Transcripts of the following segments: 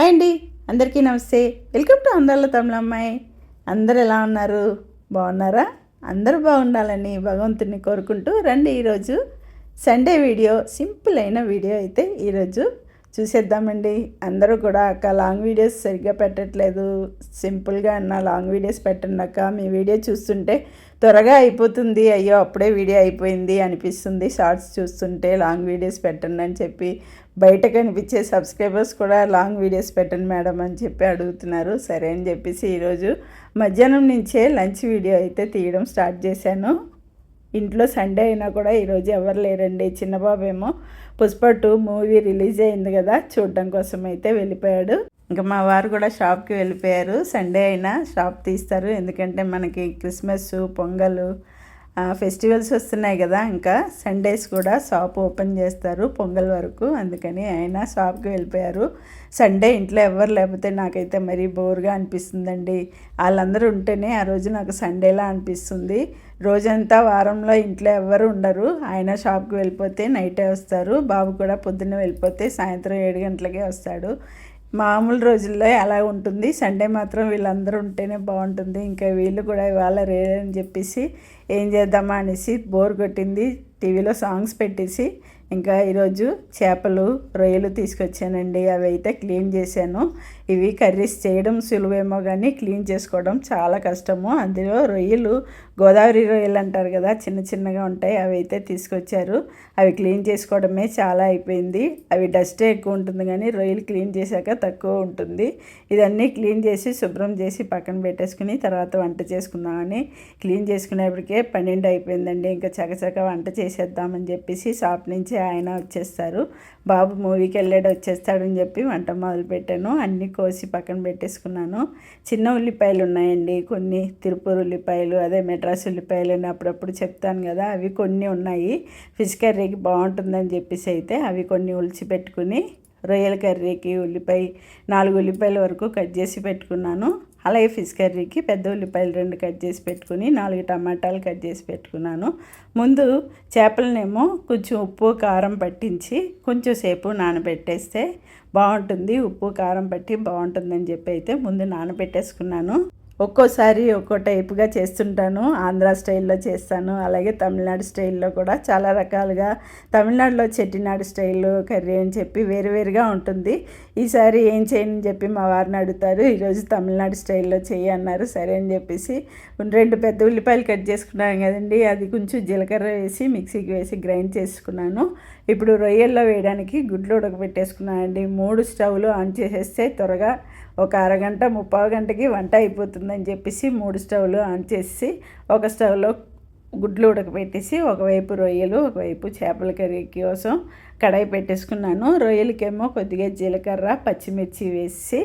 Hi అండి. అందరికీ నమస్తే. వెల్కమ్ టు అందరిలో తమిళ అమ్మాయి. అందరు ఎలా ఉన్నారు? బాగున్నారా? అందరూ బాగుండాలని భగవంతుని కోరుకుంటూ రండి ఈరోజు సండే వీడియో సింపుల్ అయిన వీడియో అయితే ఈరోజు చూసేద్దామండి. అందరూ కూడా అక్క లాంగ్ వీడియోస్ సరిగ్గా పెట్టట్లేదు. సింపుల్గా అన్న లాంగ్ వీడియోస్ పెట్టండి అక్క. మీ వీడియో చూస్తుంటే త్వరగా అయిపోతుంది. అయ్యో అప్పుడే వీడియో అయిపోయింది అనిపిస్తుంది. షార్ట్స్ చూస్తుంటే లాంగ్ వీడియోస్ పెట్టండి అని చెప్పి బయట కనిపించే సబ్స్క్రైబర్స్ కూడా లాంగ్ వీడియోస్ పెట్టండి మేడం అని చెప్పి అడుగుతున్నారు. సరే అని చెప్పేసి ఈరోజు మధ్యాహ్నం నుంచే లంచ్ వీడియో అయితే తీయడం స్టార్ట్ చేశాను. ఇంట్లో సండే అయినా కూడా ఈరోజు ఎవరు లేరండి. చిన్నబాబు ఏమో పుష్ప టూ మూవీ రిలీజ్ అయింది కదా చూడడం కోసం అయితే వెళ్ళిపోయాడు. ఇంకా మా వారు కూడా షాప్కి వెళ్ళిపోయారు. సండే అయినా షాప్ తీస్తారు. ఎందుకంటే మనకి క్రిస్మస్ పొంగలు ఫెస్టివల్స్ వస్తున్నాయి కదా ఇంకా సండేస్ కూడా షాప్ ఓపెన్ చేస్తారు పొంగల్ వరకు. అందుకని ఆయన షాప్కి వెళ్ళిపోయారు. సండే ఇంట్లో ఎవరు లేకపోతే నాకైతే మరీ బోర్గా అనిపిస్తుందండి. వాళ్ళందరూ ఉంటేనే ఆ రోజు నాకు సండేలా అనిపిస్తుంది. రోజంతా వారంలో ఇంట్లో ఎవరు ఉండరు. ఆయన షాప్కి వెళ్ళిపోతే నైటే వస్తారు. బాబు కూడా పొద్దున్న వెళ్ళిపోతే సాయంత్రం ఏడు గంటలకే వస్తాడు. మామూలు రోజుల్లో అలా ఉంటుంది. సండే మాత్రం వీళ్ళందరూ ఉంటేనే బాగుంటుంది. ఇంకా వీళ్ళు కూడా ఇవాళ రేరని చెప్పేసి ఏం చేద్దామా అనేసి బోర్ కొట్టింది. టీవీలో సాంగ్స్ పెట్టేసి ఇంకా ఈరోజు చేపలు రొయ్యలు తీసుకొచ్చానండి. అవి అయితే క్లీన్ చేశాను. ఇవి కర్రీస్ చేయడం సులువేమో కానీ క్లీన్ చేసుకోవడం చాలా కష్టము. అందులో రొయ్యలు గోదావరి రొయ్యలు అంటారు కదా చిన్న చిన్నగా ఉంటాయి అవి అయితే తీసుకొచ్చారు. అవి క్లీన్ చేసుకోవడమే చాలా అయిపోయింది. అవి డస్ట్ ఎక్కువ ఉంటుంది కానీ రొయ్యలు క్లీన్ చేశాక తక్కువ ఉంటుంది. ఇదన్నీ క్లీన్ చేసి శుభ్రం చేసి పక్కన పెట్టేసుకుని తర్వాత వంట చేసుకుందామని క్లీన్ చేసుకునేప్పటికే పన్నెండు అయిపోయిందండి. ఇంకా చకచక వంట చేసేద్దామని చెప్పేసి షాప్ నుంచి ఆయన వచ్చేస్తారు. బాబు మూవీకి వెళ్ళాడు వచ్చేస్తాడని చెప్పి వంట మొదలు పెట్టాను. అన్నీ కోసి పక్కన పెట్టేసుకున్నాను. చిన్న ఉల్లిపాయలు ఉన్నాయండి కొన్ని తిరుపూర్ ఉల్లిపాయలు అదే మెడ్రాస్ ఉల్లిపాయలు అని అప్పుడప్పుడు చెప్తాను కదా అవి కొన్ని ఉన్నాయి. ఫిష్ కర్రీకి బాగుంటుందని చెప్పేసి అయితే అవి కొన్ని ఉలిచి పెట్టుకుని రొయ్యల కర్రీకి ఉల్లిపాయ నాలుగు ఉల్లిపాయల వరకు కట్ చేసి పెట్టుకున్నాను. అలాగే ఫిష్ కర్రీకి పెద్ద ఉల్లిపాయలు రెండు కట్ చేసి పెట్టుకుని నాలుగు టమాటాలు కట్ చేసి పెట్టుకున్నాను. ముందు చేపలనేమో కొంచెం ఉప్పు కారం పట్టించి కొంచెం సేపు నానబెట్టేస్తే బాగుంటుంది. ఉప్పు కారం పట్టి బాగుంటుందని చెప్పి అయితే ముందు నానబెట్టేసుకున్నాను. ఒక్కోసారి ఒక్కో టైపుగా చేస్తుంటాను. ఆంధ్ర స్టైల్లో చేస్తాను. అలాగే తమిళనాడు స్టైల్లో కూడా చాలా రకాలుగా తమిళనాడులో చెట్టినాడు స్టైల్ కర్రీ అని చెప్పి వేరువేరుగా ఉంటుంది. ఈసారి ఏం చేయని చెప్పి మా వారిని అడుగుతారు. ఈరోజు తమిళనాడు స్టైల్లో చెయ్యి అన్నారు. సరే అని చెప్పేసి రెండు పెద్ద ఉల్లిపాయలు కట్ చేసుకున్నాను కదండి. అది కొంచెం జీలకర్ర వేసి మిక్సీకి వేసి గ్రైండ్ చేసుకున్నాను. ఇప్పుడు రొయ్యల్లో వేయడానికి గుడ్లు ఉడకబెట్టేసుకున్నానండి. మూడు స్టవ్లు ఆన్ చేసేస్తే త్వరగా ఒక అరగంట ముప్పావు గంటకి వంట అయిపోతుందని చెప్పేసి మూడు స్టవ్లు ఆన్ చేసి ఒక స్టవ్లో గుడ్లు ఉడకబెట్టేసి ఒకవైపు రొయ్యలు ఒకవైపు చేపల కర్రీ కోసం కడాయి పెట్టేసుకున్నాను. రొయ్యలకేమో కొద్దిగా జీలకర్ర పచ్చిమిర్చి వేసి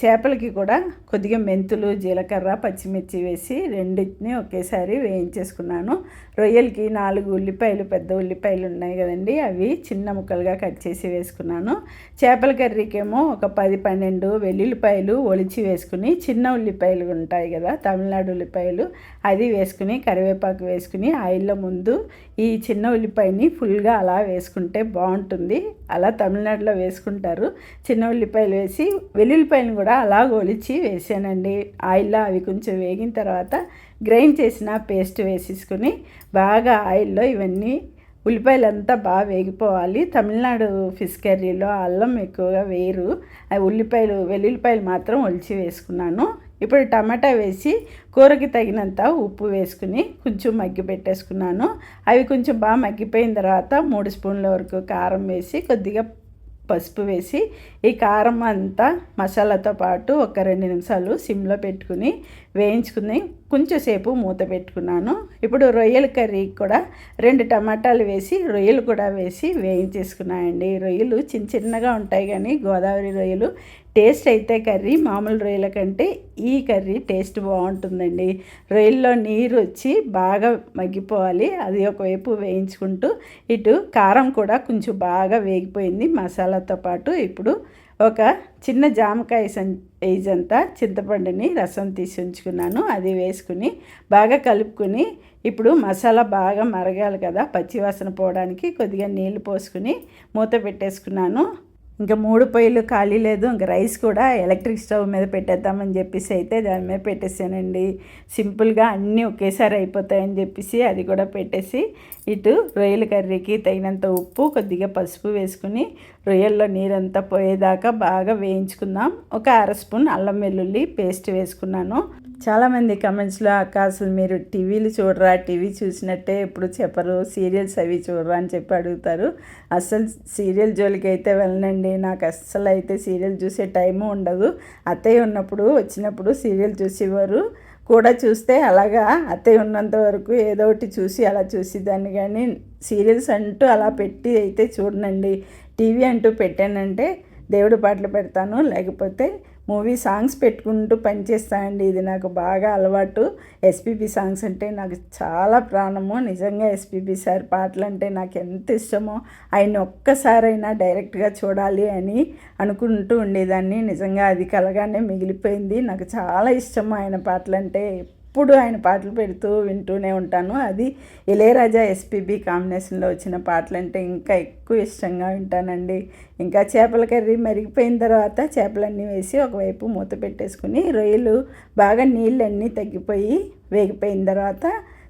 చేపలకి కూడా కొద్దిగా మెంతులు జీలకర్ర పచ్చిమిర్చి వేసి రెండింటిని ఒకేసారి వేయించేసుకున్నాను. రొయ్యలకి నాలుగు ఉల్లిపాయలు పెద్ద ఉల్లిపాయలు ఉన్నాయి కదండి అవి చిన్న ముక్కలుగా కట్ చేసి వేసుకున్నాను. చేపల కర్రీకేమో ఒక పది పన్నెండు వెల్లుల్లిపాయలు ఒలిచి వేసుకుని చిన్న ఉల్లిపాయలు ఉంటాయి కదా తమిళనాడు ఉల్లిపాయలు అది వేసుకుని కరివేపాకు వేసుకుని ఆయిల్లో ముందు ఈ చిన్న ఉల్లిపాయని ఫుల్గా అలా వేసుకుంటే బాగుంటుంది. అలా తమిళనాడులో వేసుకుంటారు. చిన్న ఉల్లిపాయలు వేసి ఉల్లిపాయలను కూడా అలా ఒలిచి వేసానండి. ఆయిల్లో అవి కొంచెం వేగిన తర్వాత గ్రైండ్ చేసిన పేస్ట్ వేసేసుకుని బాగా ఆయిల్లో ఇవన్నీ ఉల్లిపాయలు అంతా బాగా వేగిపోవాలి. తమిళనాడు ఫిష్ కర్రీలో అల్లం ఎక్కువగా వేయరు. ఉల్లిపాయలు వెల్లుల్లిపాయలు మాత్రం ఒలిచి వేసుకున్నాను. ఇప్పుడు టమాటా వేసి కూరకి తగినంత ఉప్పు వేసుకుని కొంచెం మగ్గి పెట్టేసుకున్నాను. అవి కొంచెం బాగా మగ్గిపోయిన తర్వాత మూడు స్పూన్ల వరకు కారం వేసి కొద్దిగా పసుపు వేసి ఈ కారం అంతా మసాలాతో పాటు ఒక రెండు నిమిషాలు సిమ్లో పెట్టుకుని వేయించుకుని కొంచెంసేపు మూత పెట్టుకున్నాను. ఇప్పుడు రొయ్యల కర్రీ కూడా రెండు టమాటాలు వేసి రొయ్యలు కూడా వేసి వేయించేసుకున్నాయండి రొయ్యలు చిన్న చిన్నగా ఉంటాయి కానీ గోదావరి రొయ్యలు టేస్ట్ అయితే కర్రీ మామూలు రొయ్యల కంటే ఈ కర్రీ టేస్ట్ బాగుంటుందండి. రొయ్యల్లో నీరు వచ్చి బాగా మగ్గిపోవాలి. అది ఒకవైపు వేయించుకుంటూ ఇటు కారం కూడా కొంచెం బాగా వేగిపోయింది. మసాలాతో పాటు ఇప్పుడు ఒక చిన్న జామకాయ సైజ్ అంతా చింతపండుని రసం తీసి ఉంచుకున్నాను. అది వేసుకుని బాగా కలుపుకొని ఇప్పుడు మసాలా బాగా మరగాలి కదా. పచ్చివాసన పోవడానికి కొద్దిగా నీళ్ళు పోసుకుని మూత పెట్టేసుకున్నాను. ఇంకా మూడు పొయ్యిలు ఖాళీ లేదు ఇంకా రైస్ కూడా ఎలక్ట్రిక్ స్టవ్ మీద పెట్టేద్దామని చెప్పేసి అయితే దాని మీద పెట్టేసానండి. సింపుల్గా అన్నీ ఒకేసారి అయిపోతాయని చెప్పేసి అది కూడా పెట్టేసి ఇటు రొయ్యల కర్రీకి తగినంత ఉప్పు కొద్దిగా పసుపు వేసుకుని రొయ్యల్లో నీరంతా పోయేదాకా బాగా వేయించుకుందాం. ఒక అర స్పూన్ అల్లం వెల్లుల్లి పేస్ట్ వేసుకున్నాను. చాలామంది కమెంట్స్లో అక్క అసలు మీరు టీవీలు చూడరా? టీవీ చూసినట్టే ఎప్పుడు చెప్పరు. సీరియల్స్ అవి చూడరా? అని చెప్పి అడుగుతారు. అస్సలు సీరియల్ జోలికి అయితే వెళ్ళనండి. నాకు అస్సలు అయితే సీరియల్ చూసే టైము ఉండదు. అత్తయ్య ఉన్నప్పుడు వచ్చినప్పుడు సీరియల్ చూసేవారు. కూడా చూస్తే అలాగా అత్తయ్య ఉన్నంత వరకు ఏదో ఒకటి చూసి అలా చూసేదాన్ని. కానీ సీరియల్స్ అంటూ అలా పెట్టి అయితే చూడనండి. టీవీ అంటూ పెట్టానంటే దేవుడి పాటలు పెడతాను. లేకపోతే మూవీ సాంగ్స్ పెట్టుకుంటూ పనిచేస్తానండి ఇది నాకు బాగా అలవాటు. ఎస్పీబీ సాంగ్స్ అంటే నాకు చాలా ప్రాణము. నిజంగా ఎస్పీబీ సార్ పాటలు అంటే నాకు ఎంత ఇష్టమో ఆయన ఒక్కసారైనా డైరెక్ట్గా చూడాలి అని అనుకుంటూ ఉండేదాన్ని. నిజంగా అది కలగానే మిగిలిపోయింది. నాకు చాలా ఇష్టము ఆయన పాటలు అంటే ఎప్పుడు ఆయన పాటలు పెడుతూ వింటూనే ఉంటాను. అది ఇళయరాజా ఎస్పీబీ కాంబినేషన్లో వచ్చిన పాటలు అంటే ఇంకా ఎక్కువ ఇష్టంగా వింటానండి. ఇంకా చేపల కర్రీ మరిగిపోయిన తర్వాత చేపలన్నీ వేసి ఒకవైపు మూత పెట్టేసుకుని రొయ్యలు బాగా నీళ్ళన్నీ తగ్గిపోయి వేగిపోయిన తర్వాత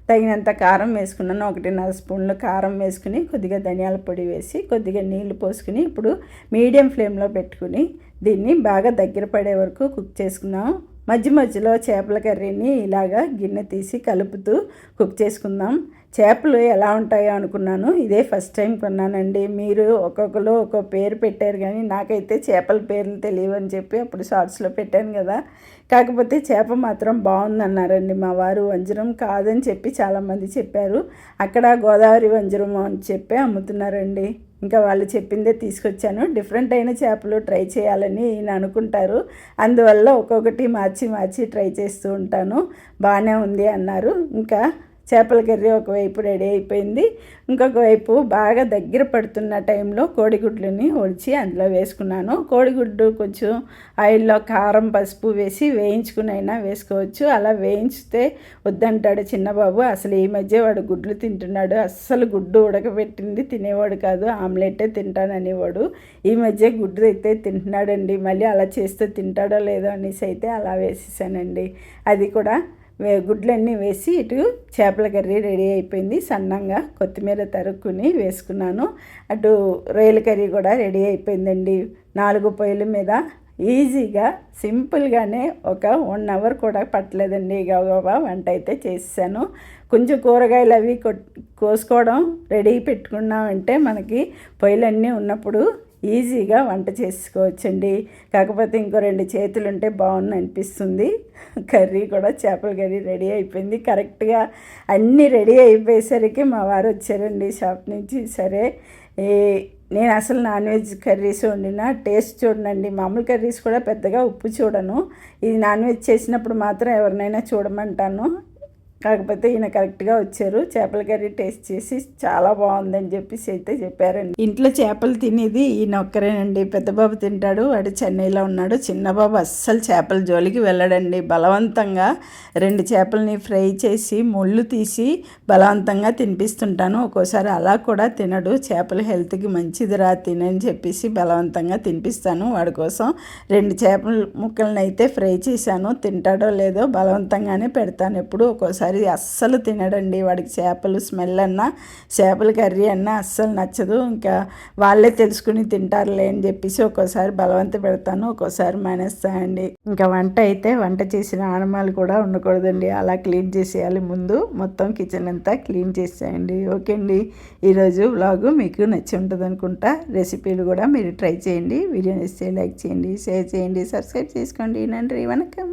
తగినంత కారం వేసుకున్నాను. ఒకటిన్నర స్పూన్లు కారం వేసుకుని కొద్దిగా ధనియాల పొడి వేసి కొద్దిగా నీళ్ళు పోసుకుని ఇప్పుడు మీడియం ఫ్లేమ్లో పెట్టుకుని దీన్ని బాగా దగ్గర పడే వరకు కుక్ చేసుకున్నాం మధ్య మధ్యలో చేపల కర్రీని ఇలాగా గిన్నె తీసి కలుపుతూ కుక్ చేసుకుందాం. చేపలు ఎలా ఉంటాయో అనుకున్నాను. ఇదే ఫస్ట్ టైం కొన్నానండి. మీరు ఒక్కొక్కరు ఒక్కొక్క పేరు పెట్టారు కానీ నాకైతే చేపల పేర్లు తెలియవు అని చెప్పి అప్పుడు షార్ట్స్లో పెట్టాను కదా. కాకపోతే చేప మాత్రం బాగుందన్నారండి మా వారు. వంజరం కాదని చెప్పి చాలామంది చెప్పారు. అక్కడ గోదావరి వంజరం అని చెప్పి అమ్ముతున్నారండి. ఇంకా వాళ్ళు చెప్పిందే తీసుకొచ్చాను. డిఫరెంట్ అయిన చేపలు ట్రై చేయాలని ఈయన అనుకుంటారు. అందువల్ల ఒక్కొక్కటి మార్చి మార్చి ట్రై చేస్తూ ఉంటాను. బాగానే ఉంది అన్నారు. ఇంకా చేపల కర్రీ ఒకవైపు రెడీ అయిపోయింది. ఇంకొక వైపు బాగా దగ్గర పడుతున్న టైంలో కోడిగుడ్లని ఒడిచి అందులో వేసుకున్నాను. కోడిగుడ్డు కొంచెం ఆయిల్లో కారం పసుపు వేసి వేయించుకునైనా వేసుకోవచ్చు. అలా వేయించితే వద్దంటాడు చిన్నబాబు. అసలు ఈ మధ్య వాడు గుడ్లు తింటున్నాడు. అస్సలు గుడ్డు ఉడకబెట్టింది తినేవాడు కాదు. ఆమ్లెట్టే తింటాననేవాడు. ఈ మధ్య గుడ్డు అయితే తింటున్నాడండి. మళ్ళీ అలా చేస్తే తింటాడో లేదో అనేసి అయితే అలా వేసేసానండి. అది కూడా గుడ్లన్నీ వేసి ఇటు చేపల కర్రీ రెడీ అయిపోయింది. సన్నంగా కొత్తిమీర తరుక్కుని వేసుకున్నాను. అటు రొయ్యల కర్రీ కూడా రెడీ అయిపోయిందండి. నాలుగు పొయ్యిల మీద ఈజీగా సింపుల్గానే ఒక వన్ అవర్ కూడా పట్టలేదండి. గబగబా వంట అయితే చేసాను కొంచెం కూరగాయలు అవి కోసుకోవడం రెడీ పెట్టుకున్నామంటే మనకి పొయ్యిలన్నీ ఉన్నప్పుడు ఈజీగా వంట చేసుకోవచ్చండి. కాకపోతే ఇంకో రెండు చేతులు ఉంటే బాగుంది అనిపిస్తుంది. కర్రీ కూడా చేపల కర్రీ రెడీ అయిపోయింది. కరెక్ట్గా అన్నీ రెడీ అయిపోయేసరికి మా వారు వచ్చారండి షాప్ నుంచి. సరే నేను అసలు నాన్ వెజ్ కర్రీస్ వండిన టేస్ట్ చూడండి మామూలు కర్రీస్ కూడా పెద్దగా ఉప్పు చూడను. ఇది నాన్ వెజ్ చేసినప్పుడు మాత్రం ఎవరినైనా చూడమంటాను. కాకపోతే ఈయన కరెక్ట్గా వచ్చారు. చేపల కర్రీ టేస్ట్ చేసి చాలా బాగుందని చెప్పేసి అయితే చెప్పారండి. ఇంట్లో చేపలు తినేది ఈయన ఒక్కరేనండి. పెద్ద బాబు తింటాడు వాడు చెన్నైలో ఉన్నాడు. చిన్న బాబు అస్సలు చేపల జోలికి వెళ్ళడండి. బలవంతంగా రెండు చేపలని ఫ్రై చేసి ముళ్ళు తీసి బలవంతంగా తినిపిస్తుంటాను. ఒక్కోసారి అలా కూడా తినడు. చేపలు హెల్త్కి మంచిదిరా తినని చెప్పేసి బలవంతంగా తినిపిస్తాను. వాడి కోసం రెండు చేపల ముక్కలను అయితే ఫ్రై చేశాను. తింటాడో లేదో బలవంతంగానే పెడతాను ఎప్పుడు. ఒక్కోసారి కర్రీ అస్సలు తినడండి. వాడికి చేపలు స్మెల్ అన్నా చేపల కర్రీ అన్నా అస్సలు నచ్చదు. ఇంకా వాళ్ళే తెలుసుకుని తింటారులే అని చెప్పేసి ఒక్కోసారి బలవంత పెడతాను ఒక్కోసారి మానేస్తానండి. ఇంకా వంట అయితే వంట చేసిన ఆనమాలు కూడా ఉండకూడదండి. అలా క్లీన్ చేసేయాలి ముందు. మొత్తం కిచెన్ అంతా క్లీన్ చేసేయండి. ఓకే అండి. ఈరోజు వ్లాగు మీకు నచ్చి ఉంటుంది అనుకుంటా. రెసిపీలు కూడా మీరు ట్రై చేయండి. వీడియో నచ్చితే లైక్ చేయండి షేర్ చేయండి సబ్స్క్రైబ్ చేసుకోండి. నండి వనకం.